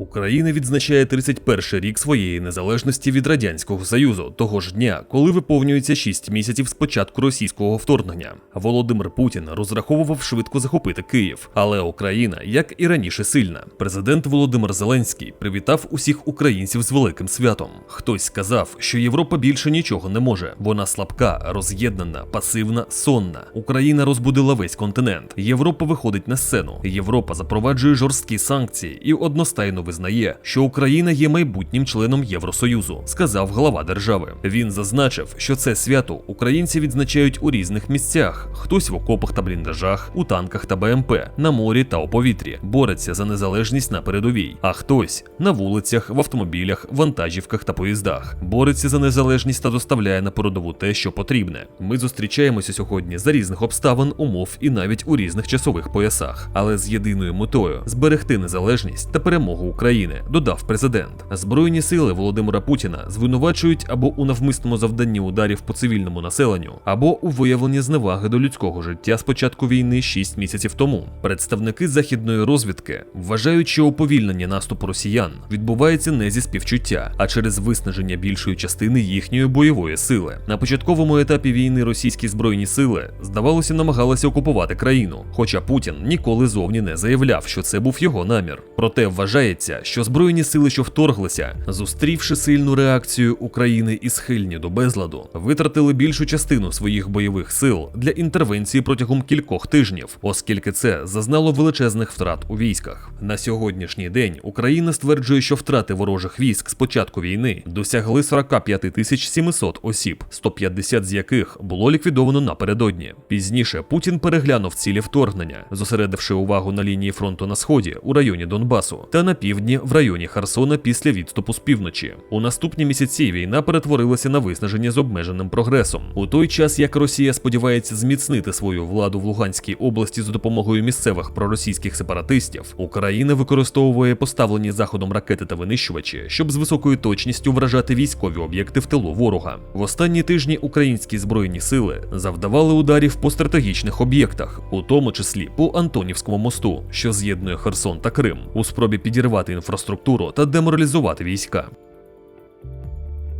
Україна відзначає 31 рік своєї незалежності від радянського союзу того ж дня, коли виповнюється 6 місяців з початку російського вторгнення. Володимир Путін розраховував швидко захопити Київ, але Україна, як і раніше, сильна. Президент Володимир Зеленський привітав усіх українців з великим святом. Хтось сказав, що Європа більше нічого не може. Вона слабка, роз'єднана, пасивна, сонна. Україна розбудила весь континент. Європа виходить на сцену. Європа запроваджує жорсткі санкції і одностайно визнає, що Україна є майбутнім членом Євросоюзу, сказав глава держави. Він зазначив, що це свято українці відзначають у різних місцях: хтось в окопах та бліндажах, у танках та БМП, на морі та у повітрі, бореться за незалежність на передовій, а хтось на вулицях, в автомобілях, вантажівках та поїздах, бореться за незалежність та доставляє на передову те, що потрібне. Ми зустрічаємося сьогодні за різних обставин, умов і навіть у різних часових поясах, але з єдиною метою зберегти незалежність та перемогу України, додав президент. Збройні сили Володимира Путіна звинувачують або у навмисному завданні ударів по цивільному населенню, або у виявленні зневаги до людського життя з початку війни 6 місяців тому. Представники західної розвідки вважають, що уповільнення наступу росіян відбувається не зі співчуття, а через виснаження більшої частини їхньої бойової сили. На початковому етапі війни російські збройні сили здавалося намагалися окупувати країну, хоча Путін ніколи зовні не заявляв, що це був його намір. Проте вважається, що збройні сили, що вторглися, зустрівши сильну реакцію України і схильні до безладу, витратили більшу частину своїх бойових сил для інтервенції протягом кількох тижнів, оскільки це зазнало величезних втрат у військах. На сьогоднішній день Україна стверджує, що втрати ворожих військ з початку війни досягли 45 тисяч 700 осіб, 150 з яких було ліквідовано напередодні. Пізніше Путін переглянув цілі вторгнення, зосередивши увагу на лінії фронту на сході у районі Донбасу та на півдні в районі Херсона після відступу з півночі. У наступні місяці війна перетворилася на виснаження з обмеженим прогресом. У той час як Росія сподівається зміцнити свою владу в Луганській області за допомогою місцевих проросійських сепаратистів, Україна використовує поставлені заходом ракети та винищувачі, щоб з високою точністю вражати військові об'єкти в тилу ворога. В останні тижні українські збройні сили завдавали ударів по стратегічних об'єктах, у тому числі по Антонівському мосту, що з'єднує Херсон та Крим, у спробі підірвати інфраструктуру та деморалізувати війська.